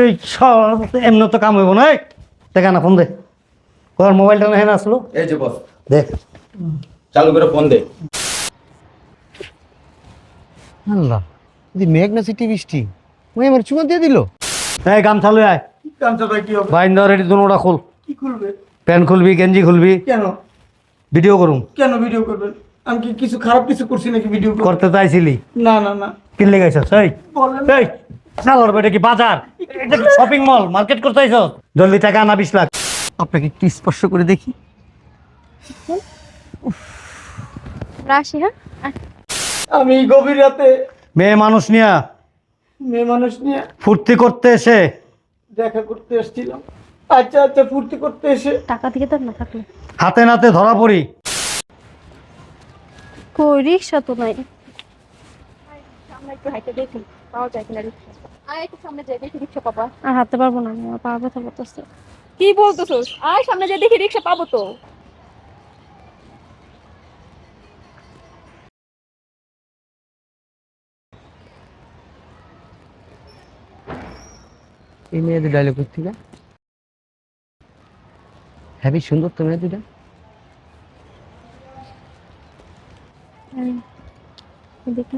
এই সব এমনি তো কাম হইব না এই, দেখা না ফোন দে। তোর মোবাইলটা না হেন আসলো। এই যে বস। দেখ। চালু করে ফোন দে। আল্লাহ যদি মেঘ না সিটি বৃষ্টি? ওই আমার চুমা দিয়ে দিল। এই গামছা লই আয়। গামছা ভাই কি হবে? বাইন দেওয়ার এটি দুটা খোল। কি খুলবে? প্যান্ট খুলবি গেঞ্জি খুলবি। কেন? ভিডিও করুম। কেন ভিডিও করবেন? আমি কি কিছু খারাপ কিছু করছি নাকি ভিডিও করতে? চাইছিলি? না না না। কিনলে গেছ এই। বলেন। এই। না এটা কি বাজার? এটা কি শপিং মল মার্কেট করতে আইছ জলদি টাকা আনা বিশ লাখ। আপনাকে একটু স্পর্শ করে দেখি। রাশি হ্যাঁ? আমি গভীর রাতে মেয়ে মানুষ নিয়া। মেয়ে মানুষ নিয়ে ফুর্তি করতে এসে। দেখা করতে এসেছিলাম। আচ্ছা আচ্ছা ফুর্তি করতে এসে। টাকা দিকে তো না থাকলে। হাতে নাতে ধরা পড়ি। কই রিক্সা তো নাই। সামনে একটু হাইটে দেখি পাওয়া যায় কিনা রিক্সা? আয় একটু সামনে যাই দেখি রিক্সা পাবা। আর হাঁটতে পারব না আমি পা ব্যথা করতেছে। কি বলতেছোস আয় সামনে যাই দেখি রিক্সা পাবো তো। এই মেয়েদের ডায়লগ করতে গা হ্যাভি সুন্দর তো মেয়ে দুটা দেখি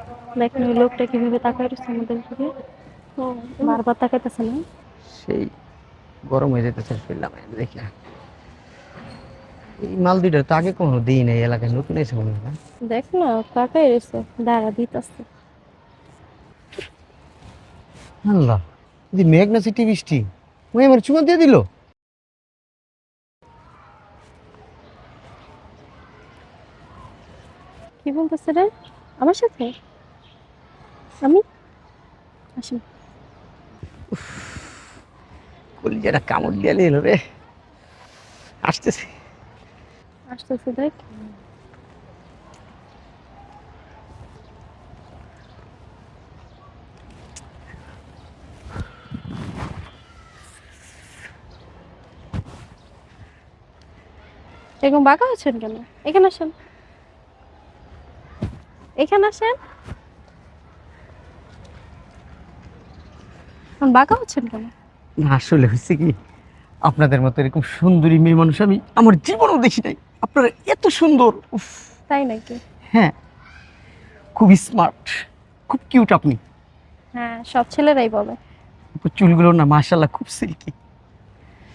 না দেখ ওই লোকটা কীভাবে তাকায় রয়েছে আমাদের দিকে? বারবার তাকাইতেছে না? সেই গরম হয়ে যেতেছে ফেললাম দেখি। এই মাল দুইটা তো আগে কোনো দিই নাই এলাকায় নতুন এসে মনে হয় দেখ না রয়েছে দাঁড়া দিতেছে। আল্লাহ যদি মেঘ না সিটি বৃষ্টি ওই আমার চুমা দিয়ে দিল? কি বলতেছে রে? আমার সাথে? আমি? আসি কলিজাটা কামড় দিয়ে নিল রে। আসতেছে। আসতেছে দেখ। এরকম বাঁকা আছেন কেন? এখানে আসেন। এখানে আসেন। বাঁকা হচ্ছেন কেন? না আসলে হয়েছে কি আপনাদের মতো এরকম সুন্দরী মেয়ে মানুষ আমি আমার জীবনেও দেখি নাই। আপনারা এত সুন্দর উফ, তাই নাকি? হ্যাঁ খুব স্মার্ট খুব কিউট আপনি। হ্যাঁ সব ছেলেরাই বলে। চুলগুলো না মাশাল্লাহ খুব সিল্কি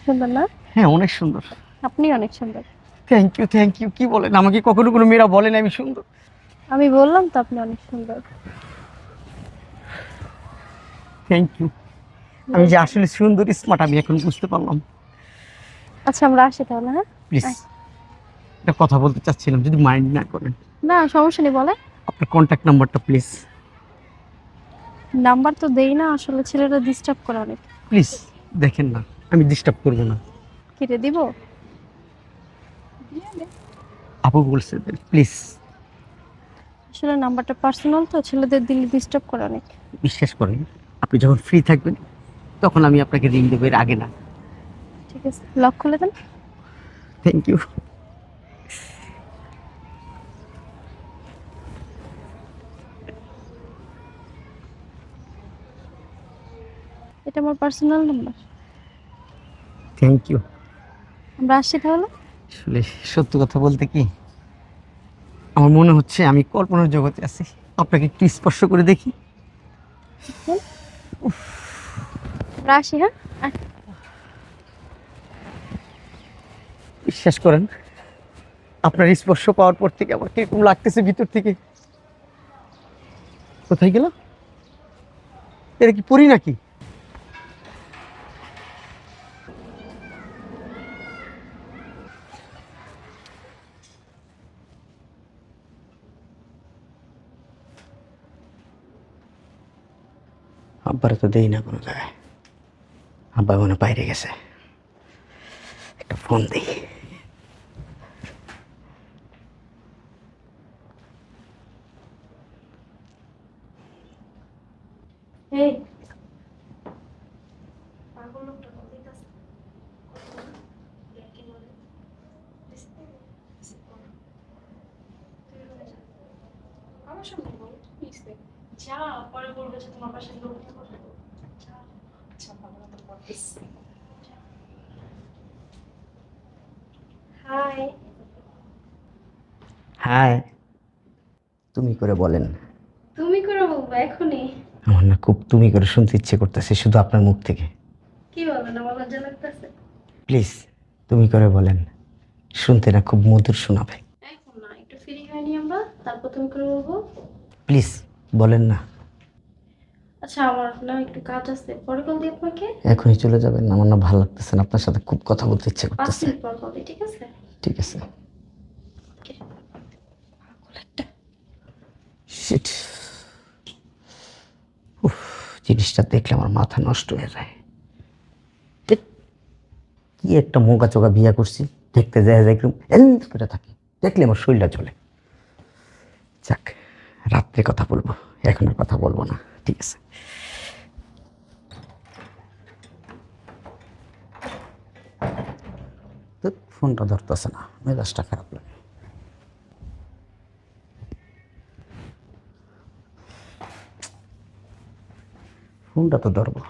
সুন্দর না? হ্যাঁ অনেক সুন্দর। আপনি অনেক সুন্দর। থ্যাংক ইউ থ্যাংক ইউ কি বলেন? আমাকে কখনো কোনো মেয়েরা বলেন আমি সুন্দর। আমি বললাম তো আপনি অনেক সুন্দর। থ্যাংক ইউ আমি যে আসলে সুন্দর স্মার্ট আমি এখন বুঝতে পারলাম। আচ্ছা আমরা আসি তাহলে হ্যাঁ? প্লিজ। একটা কথা বলতে চাচ্ছিলাম যদি মাইন্ড না করেন। না সমস্যা নেই বলে আপনার কন্ট্যাক্ট নাম্বারটা প্লিজ নাম্বার তো দেই না আসলে ছেলেরা ডিস্টার্ব করে অনেক। প্লিজ দেখেন না আমি ডিস্টার্ব করব না। কেটে দিব? আপু বলছে প্লিজ আসলে নাম্বারটা পার্সোনাল তো ছেলেদের দিলে ডিস্টার্ব করে অনেক। বিশ্বাস করেন আপনি যখন ফ্রি থাকবেন তখন আমি আপনাকে রিং দেবো এর আগে না। ঠিক আছে লক খুলে দেন। থ্যাংক ইউ এটা আমার পার্সোনাল নাম্বার থ্যাংক ইউ আমরা আসছি তাহলে? আসলে সত্য কথা বলতে কি আমার মনে হচ্ছে আমি কল্পনার জগতে আছি। আপনাকে একটু স্পর্শ করে দেখি। আমরা আসি হ্যাঁ? বিশ্বাস করেন আপনার স্পর্শ পাওয়ার পর থেকে আমার কীরকম লাগতেছে ভিতর থেকে। কোথায় গেল এটা কি পড়ি নাকি? আব্বারে তো দেই না কোনো জায়গায়। আব্বা মনে বাইরে গেছে। একটা ফোন দিই এই আমার সামনে বল যা পরে বলবে যে তোমার পাশে লোক নেই কথা বল। যা। হাই হাই তুমি করে বলেন। তুমি করে বলব এখনই। আমার না খুব তুমি করে শুনতে ইচ্ছে করতেছে শুধু আপনার মুখ থেকে। কি বলেন আমার লজ্জা লাগতেছে। প্লিজ তুমি করে বলেন। শুনতে না খুব মধুর শোনাবে এখন না একটু ফ্রি হয়নি আমরা তারপর তুমি করে বলব। প্লিজ বলেন না। আচ্ছা আমার না একটু কাজ আছে পরে কল দিই আপনাকে। এখনই চলে যাবেন আমার না ভালো লাগতেছে না আপনার সাথে খুব কথা বলতে ইচ্ছে পাঁচ করতেছে। মিনিট পর কল ঠিক আছে? ঠিক আছে Okay. পাগল একটা উফ, জিনিসটা দেখলে আমার মাথা নষ্ট হয়ে যায়। কি একটা মোগা চোগা বিয়া করছি দেখতে যায় যায় একদম করে থাকে। দেখলে আমার শরীরটা চলে যাক রাত্রে কথা বলব এখন আর কথা বলব না ঠিক আছে? ফোনটা ধরতেছে না মেজাজটা খারাপ লাগে। ফোনটা তো ধরবো।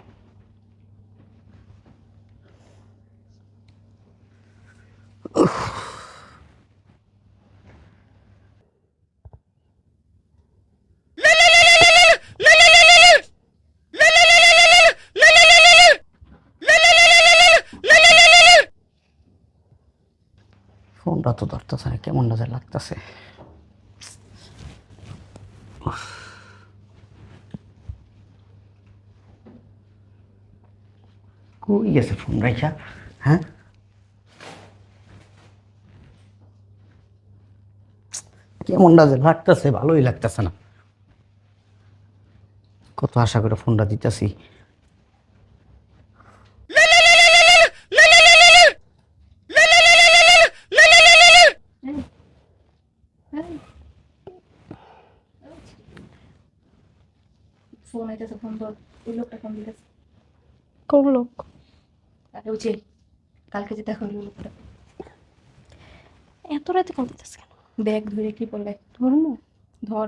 ফোনটা তো ধরতেছে না কেমন নজর লাগতেছে? কই গেছে ফোন রাইখা? হ্যাঁ? কেমন যে লাগতেছে ভালোই লাগতেছে না। কত আশা করে ফোনটা দিতেছি। ফোন আইতেছে ফোন ধর। ওই লোকটা ফোন দিতেছে। কোন লোক? আরে ওই যে কালকে যে দেখা লোকটা এত রাতে দিতেছে কেন? ব্যাগ ধরে কি বললে ধর্ম ধর।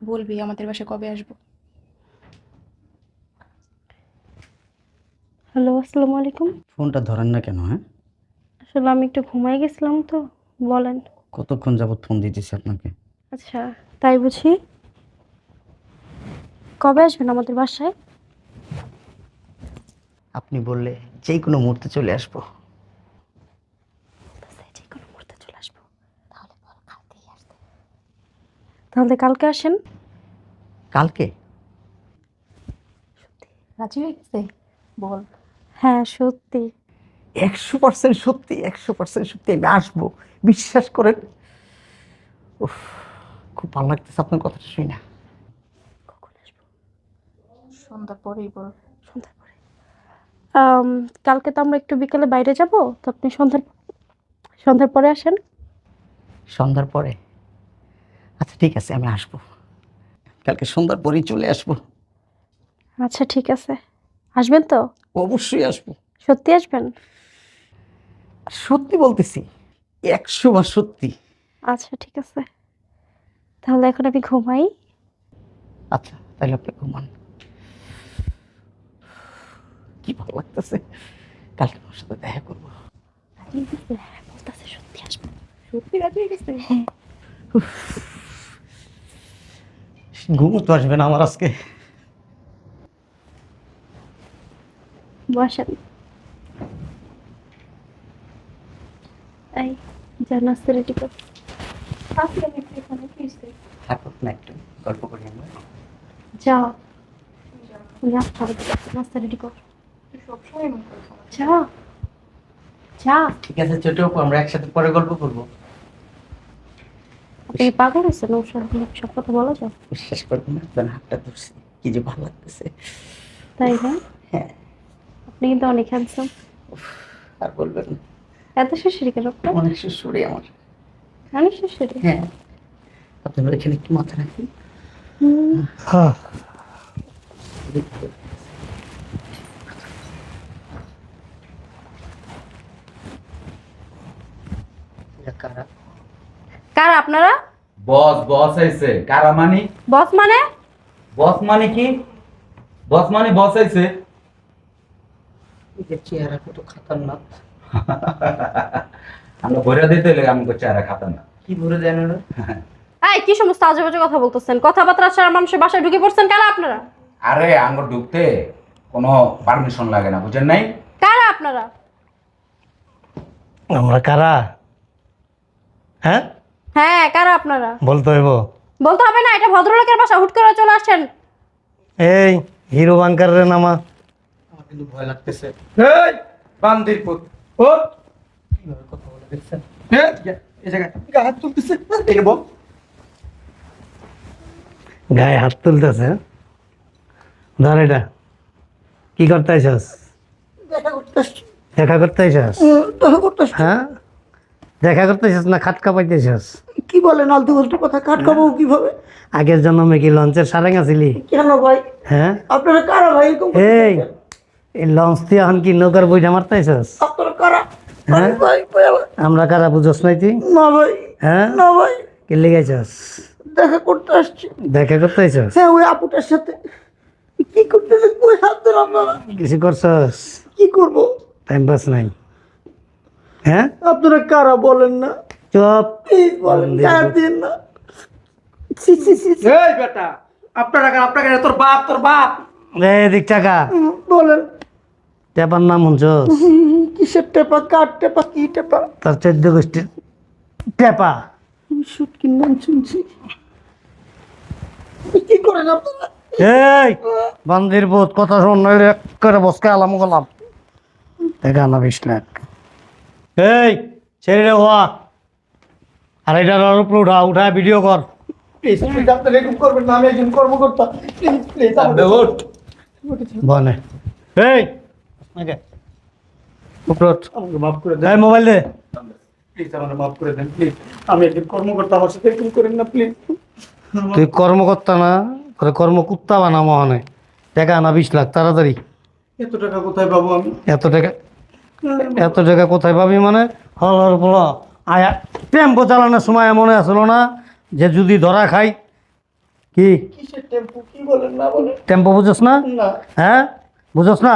বলবি আমাদের বাসায় কবে আসব। হ্যালো আসসালামু আলাইকুম। ফোনটা ধরেন না কেন হ্যাঁ? আসলে আমি একটু ঘুমাই গেছিলাম তো বলেন। কতক্ষণ যাবত ফোন দিতেছি আপনাকে? আচ্ছা তাই বুঝি। কবে আসবেন আমাদের বাসায়? আপনি বললে যে কোনো মুহূর্তে চলে আসব। যে কোনো মুহূর্তে চলে আসব। তাহলে বল কালকেই আসতে। তাহলে কালকে আসেন। কালকে? রাজি হয়ে গেছে? বল। হ্যাঁ সত্যি। একশো পার্সেন্ট সত্যি একশো পার্সেন্ট সত্যি আমি আসব। বিশ্বাস করেন। উফ খুব ভালো লাগতেছে আপনার কথাটা শুই না কখন আসব? সন্ধ্যার পরেই বল। কালকে তো আমরা একটু বিকেলে বাইরে যাব তো আপনি সন্ধ্যার সন্ধ্যার পরে আসেন। সন্ধ্যার পরে? আচ্ছা ঠিক আছে আমি আসব। কালকে সন্ধ্যার পরেই চলে আসব। আচ্ছা ঠিক আছে। আসবেন তো? অবশ্যই আসব। সত্যি আসবেন? সত্যি বলতেছি একশো বার সত্যি। আচ্ছা ঠিক আছে। তাহলে এখন আমি ঘুমাই। আচ্ছা তাহলে আপনি ঘুমান। কি ভালো লাগতেছে কালকে আমার সাথে দেখা করব। হ্যাঁ বলতেছে সত্যি আসবেন সত্যি রাজি হয়ে গেছে? ঘুমো তো আসবে না আমার আজকে। এই যা নাস্তা রেডি কর। আসলে একটু এখানে কি থাকুক না একটু গল্প করি আমরা। যা নাস্তা নাস্তা রেডি কর। সবসময় যা ঠিক আছে ছোট আপু আমরা একসাথে পরে গল্প করব। আপনি পাগল হয়েছেন ওর সাথে সব কথা বলা যায় বিশ্বাস করবেন না আপনার হাতটা ধরছি। কি যে ভালো লাগতেছে। তাই না? হ্যাঁ। আপনি কিন্তু অনেক হ্যান্ডসাম আর বলবেন না, এত সুশ্রী কেন? অনেক সুসুরি আমার। অনেক সুশ্রী হ্যাঁ। আপনার এখানে একটু মাথা রাখুন হুম। হ্যাঁ। কারা? কার আপনারা? বস বস আইছে। কারা মানি? বস মানে? বস মানে কি? বস মানে বস আইছে। এদের চেহারা কত খাতারনাক। আমরা ভরে দিতে হলে আমাকে চেহারা কি ভরে দেন ওরা? এই কি সমস্ত আজে বাজে কথা বলতেছেন? কথাবার্তা ছাড়া মানুষের বাসায় ঢুকে পড়ছেন কারা আপনারা? আরে আঙ্গ ঢুকতে কোনো পারমিশন লাগে না বুঝেন নাই? কারা আপনারা? আমরা কারা? হ্যাঁ? হ্যাঁ কারা আপনারা? বলতে হইব। বলতে হবে না এটা ভদ্রলোকের বাসা হুট করে চলে আসছেন এই হিরো বাংকারের নামা। আমার কিন্তু ভয় লাগতেছে। এই বান্দির পুত। ও কীভাবে কথা বলে দেখছেন? এই, এই জায়গায়। গা হাত তুলতেছে। এই বল। গায়ে হাত তুলতেছে। ধর এটা। কি করতে আইসস দেখা করতে দেখা করতে আইসস দেখা করতে হ্যাঁ? দেখা করতে আইসস না খাটকা পাইতেছস কি বলেন আলতু ফালতু কথা খাট কীভাবে? আগের জন্মে কি লঞ্চের সারেং আছিলি? কেন ভাই? হ্যাঁ? আপনারা কারা ভাই এরকম এই এই লঞ্চ দিয়ে এখন কি নৌকার বইটা মারতে আইসস আপনারা কারা? হ্যাঁ? আমরা কারা বুঝস নাই তুই? না ভাই হ্যাঁ? না ভাই। কি লেগেছস দেখা করতে আসছি। দেখা করতে আইসস হ্যাঁ ওই আপুটার সাথে। কি করতেছে কই হাত আপনারা? কিছু করছস? কি করব? টাইম পাস নাই। হ্যাঁ? আপনারা কারা বলেন না? চুপ। প্লিজ বলেন? দিন না। এই বেটা আপনারা? তোর বাপ তোর বাপ। এই দিক টাকা বলেন। টেপার নাম শুনছস? কিসের টেপা? কার টেপা? কি টেপা? তার চোদ্দ গোষ্ঠীর টেপা। আমি শুটকির নাম শুনছি। কি করেন আপনারা এই বান্দির বোধ কথা শোন নইলে এক করে বসকে আলাম গলাম। দেখা না বিশ লাখ। এই ছেড়ে হওয়া আর এটা উপরে উঠা উঠা ভিডিও কর। প্লিজ প্লিজ আপনারা এরকম করবেন না আমি একজন কর্মকর্তা প্লিজ প্লিজ বনে। এই ওকে। উপরে আমাকে মাফ করে দেন। Mobile they. প্লিজ আমাকে মাফ করে দেন প্লিজ আমি একজন কর্মকর্তা আমার সাথে এরকম করেন না প্লিজ তুই কর্মকর্তা না তোরে কর্মকুত্তা বানা মহানে টাকা আনা বিশ লাখ তাড়াতাড়ি। এত টাকা কোথায় পাবো আমি? এত টাকা এত টাকা কোথায় পাবি মানে? হল হল বলো। আয়া টেম্পো চালানোর সময় মনে আসলো না যে যদি ধরা খাই কি? টেম্পু? বুঝোস না? হ্যাঁ? বুঝোস না?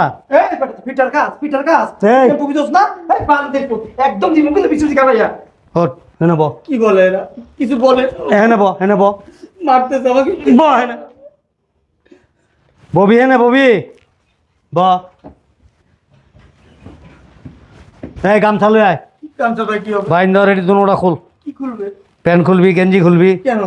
পিটার কাজ পিটার কাজ। এই। বুঝোস না? এই বান্দের পুত একদম জীবন কিন্তু বিচুরি কাটাইয়া হট হেনে ব। কি বলে এরা? কিছু বলে হেনে ব হেনে ব। মারতেছে আমাকে। ব হেনে ববি হেনে ববি। ব। এই গামছা লই আয়। কামচাটা কি হবে? বাইন ধর এটি দুটা খুল। কি খুলবে? প্যান্ট খুলবি গেঞ্জি খুলবি। কেন?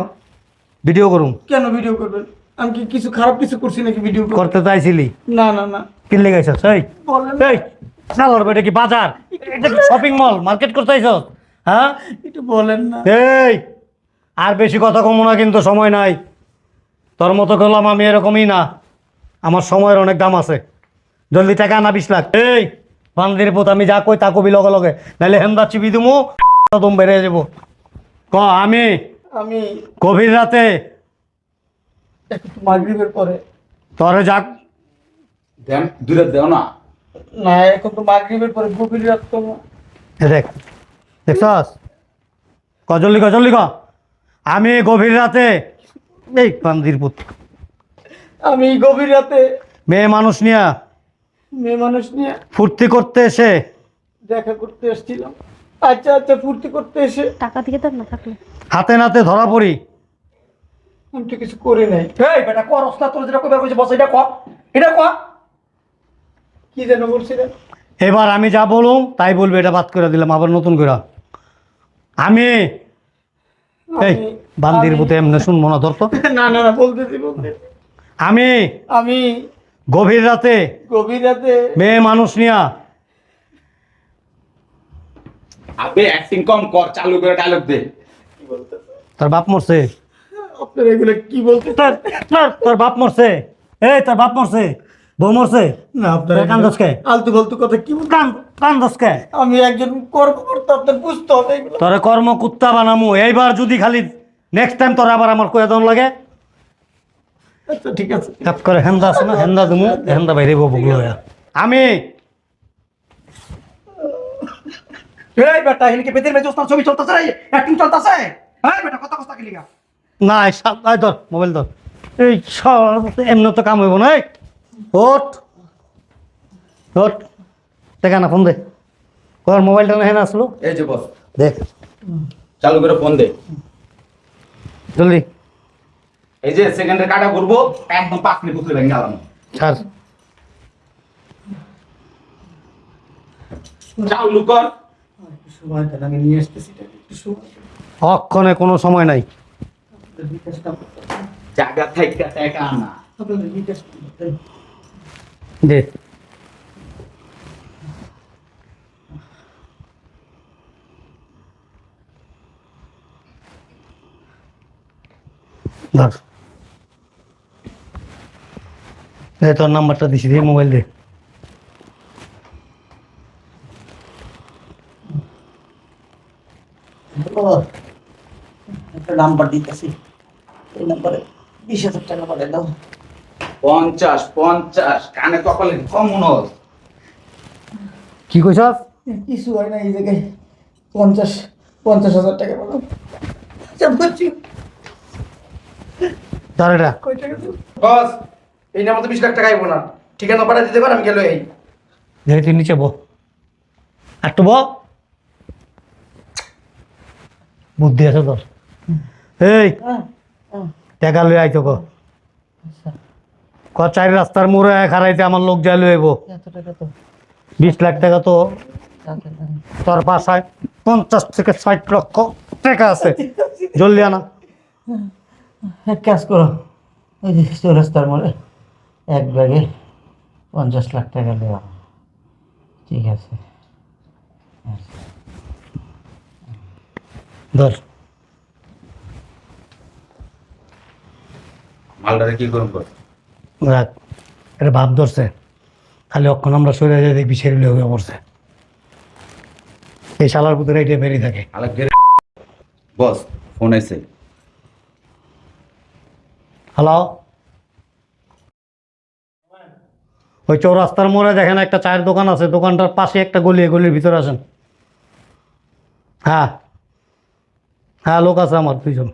ভিডিও করুম। কেন ভিডিও করবেন? আমি কি কিছু খারাপ কিছু করছি নাকি ভিডিও করতে? চাইছিলি? না না না। কিনলে গেছিস এই? বলেন। এই চালর এটা কি বাজার? এটা কি শপিং মল মার্কেট করতে আইছস হ্যাঁ? একটু বলেন না। এই আর বেশি কথা কমো না কিন্তু সময় নাই। তোর মতো করলাম আমি এরকমই না। আমার সময়ের অনেক দাম আছে। জলদি টাকা আনা বিশ লাখ। এই বান্দির পুত আমি যা কই তা কবি লগে লগে। নাহলে হেন্দা চিবি দিমু তুম বেড়ে যাব ক আমি? আমি। গভীর রাতে? একটু মাগরিবের পরে। তরে যাক দেন দূরে দেও না? না এখন তো মাগরিবের পরে গভীর রাত তো। দেখ দেখছস? কজল্লি কজল্লি ক। আমি গভীর রাতে এই বান্দির পুত। আমি গভীর রাতে মেয়ে মানুষ নিয়া মেয়ে মানুষ নিয়ে ফুর্তি করতে এসে? দেখা করতে এসেছিলাম। আচ্ছা আচ্ছা ফুর্তি করতে এসে টাকা থেকে তো না থাকলে। হাতে নাতে ধরা পড়ি। আমি তো কিছু করি নাই। এই বেটা কর অস্তা তোর যেটা কবে কইছে বস এটা ক এটা ক। কি যেন বলছিলেন? এবার আমি যা বলুম তাই বলবে এটা বাদ করে দিলাম আবার নতুন করে আমি এই বান্দির পুতে এমনি শুনব না ধরতো না না না বলতেছি বলতেছি। আমি আমি গভীর রাতে গভীর রাতে মেয়ে মানুষ নিয়া আবে অ্যাক্টিং কম কর চালু করে ডায়লগ দে। তোর বাপ মরছে। আপনারা এগুলো কি বলতে তোর তোর- তোর বাপ মরছে। এই তার বাপ মরছে। বউ মরছে। না আপনারা কান কান্দোস কে? আলতু ফালতু কথা কি বলতে কান কান দোষকে আমি একজন কর্মকর্তা আপনার বুঝতে হবে এগুলো। তোরে কর্ম কুত্তা বানামু। এইবার যদি খালি নেক্সট টাইম তোর আবার আমার কয়ে দন লাগে আচ্ছা ঠিক আছে। কাপ করে হেন্দা আছে না হেন্দা দিমু হেন্দা বাইরে বগুলো আমি এই বেটা এখানে কি বেদের মেজে ওস্তাদ ছবি চলতেছে অ্যাক্টিং চলতেছে? হ্যাঁ বেটা কথা কথা কি না এই সা- এই ধর মোবাইল ধর। এই সব এমনি তো কাম হইব না এই। ওট ওট দেখা না ফোন দে। কর মোবাইলটা না হেন আসলো। এই যে বস। দেখ। চালু করে ফোন দে। জলদি। এই যে সেকেন্ডের কাটা করব একদম মিনিট বুঝতে ভেঙে গেলাম। ছাড় চালু কর। একটু সময় দেন আমি নিয়ে আসতেছি একটু সময় অক্ষণে কোনো সময় নাই। জায়গা টাকা আনা। দে। ধর এই তোর নাম্বারটা দিছি দিয়ে মোবাইল দে। নাম্বার দিতেছি। এই নাম্বারে বিশ হাজার টাকা পাঠিয়ে দাও। পঞ্চাশ পঞ্চাশ কানে কপালে কম কি কইছস? কিছু হয় না এই জায়গায় পঞ্চাশ পঞ্চাশ হাজার টাকা পাবো বলছি। ধর কয় টাকা বস এই নাম তো বিশ লাখ টাকা আইবো না। ঠিকানা পাঠা দিতে পারেন আমি গেল এই। ধীরে তুই নিচে বো। একটু ব। বুদ্ধি আছে তোর। এই টাকা লই আইতো ক ক চারি রাস্তার মোড়ে খারাইতে আমার লোক যাই লই আইব। এত টাকা তো। বিশ লাখ টাকা তো তোর বাসায় পঞ্চাশ থেকে ষাট লক্ষ টাকা আছে। জলদি আনা। এক কাজ করো। ওই যে চৌরাস্তার মোড়ে। এক ব্যাগে পঞ্চাশ লাখ টাকা দেওয়া। ঠিক আছে। ধর। মালটারে কি করুন কর? রাখ। এটা ভাব ধরছে। খালি অক্ষণ আমরা সরে যাই দেখবি সেরুলে হয়ে পড়ছে। এই শালার পুতুরা এটা বেরিয়ে থাকে। বস ফোন এসে হ্যালো ওই চৌরাস্তার মোড়ে দেখেন একটা চায়ের দোকান আছে দোকানটার পাশে একটা গলি গলির ভিতরে আসেন। হ্যাঁ। হ্যাঁ লোক আছে আমার দুইজন।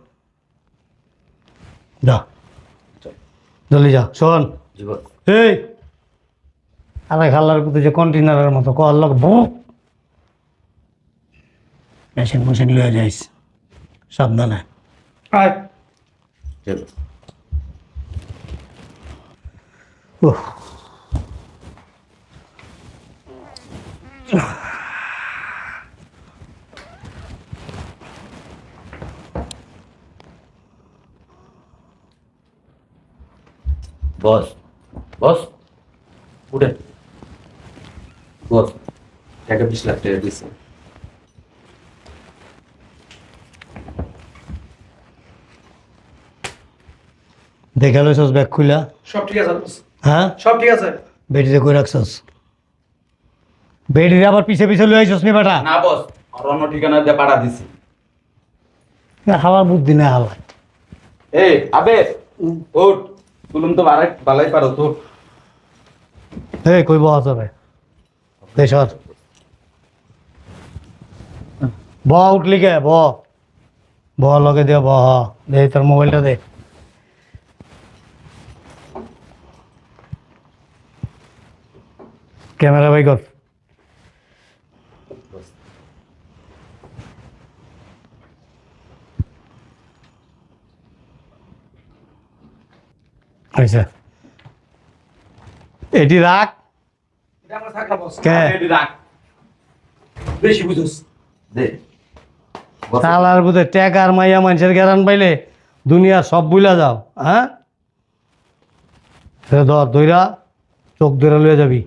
যা। জলদি যা শোন। এই। আরে খাল্লার পুঁতে যে কন্টেনারের মতো কল লোক মেশিন মেশিন লয়ে যাইস। সাবধানে। আয়। চলো। বস বস উঠেন বস টাকা বিশ লাখ টাকা দিচ্ছে দেখা লইছস ব্যাগ খুলা সব ঠিক আছে। হ্যাঁ? সব ঠিক আছে। বেডিতে কই রাখছস? বেডিরে আবার পিছে পিছে লই আইছস নি বেটা? না বস আর অন্য ঠিকানা দিয়ে পাঠা দিছি। হাওয়ার বুদ্ধি না হাওয়া এই আবে উঠ। তুলুম তো বালাই বালাই পারো তো কই তবে দেশর ব উঠলি কে? ব। ব লগে দে বহ দে তোর মোবাইলটা দে। ক্যামেরা বাই কর। আচ্ছা। এটি রাখ বেশি বুঝোস। মাইয়া মানুষের গ্যারান পাইলে দুনিয়া সব বুইলা যাও হ্যাঁ? সে ধর দইরা চোখ ধরে লয়ে যাবি।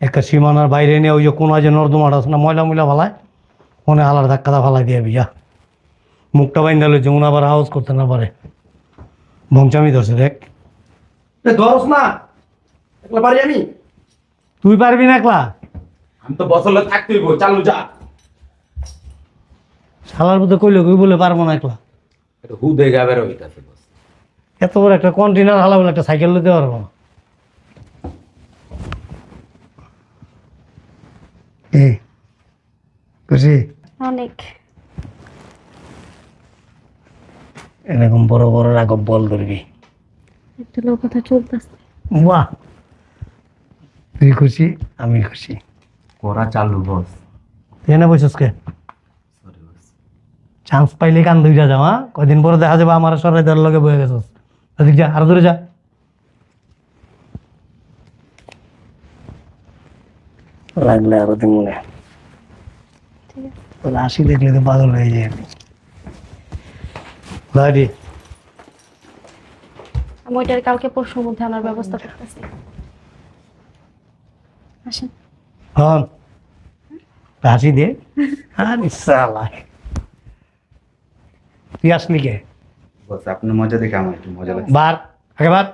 একটা সীমানার বাইরে নিয়ে ওই যে কোনো যে নর্দমাটা আছে না ময়লা ময়লা ফালায় মনে হালার ধাক্কাটা ফালাই দিয়ে যা। মুখটা বাইন্দা লইছে মনে আবার আওয়াজ করতে না পারে। ভংচামি ধরছে দেখ। ধরস না। একলা পারি আমি? তুই পারবি না একলা? আমি তো বসলে থাকতেই চালু যা। শালার বুধে কইলে কই বলে পারব না একলা? এটা হু দেখে আবার হইতাছে এত বড় একটা কন্টেনার হালা বলে একটা সাইকেল লইতে পারব না। এ খুশি অনেক। এরকম বড় বড় রাগব বল করবি একটা লোক কথা চলতেছে। বাহ তুই খুশি? আমি খুশি। করা চালু বস। এনে বসিস কে? চান্স পাইলে কান দুইটা যাও হ্যাঁ? কয়দিন পরে দেখা যাবে আমার সরাই দেওয়ার লগে বয়ে গেছিস। ওদিক যা আরও দূরে যা। লাগলে আরও দিন মনে। ঠিক আছে। তোর হাসি দেখলে তো পাগল হয়ে যায় আমি আমি ওইটার কালকে পরশুর মধ্যে আনার ব্যবস্থা করতেছি। আসেন। হন হাসি দে। আরে সালা। তুই আসলি কে? বস আপনার মজা দেখে আমার একটু মজা লাগছে। বার আগে বার।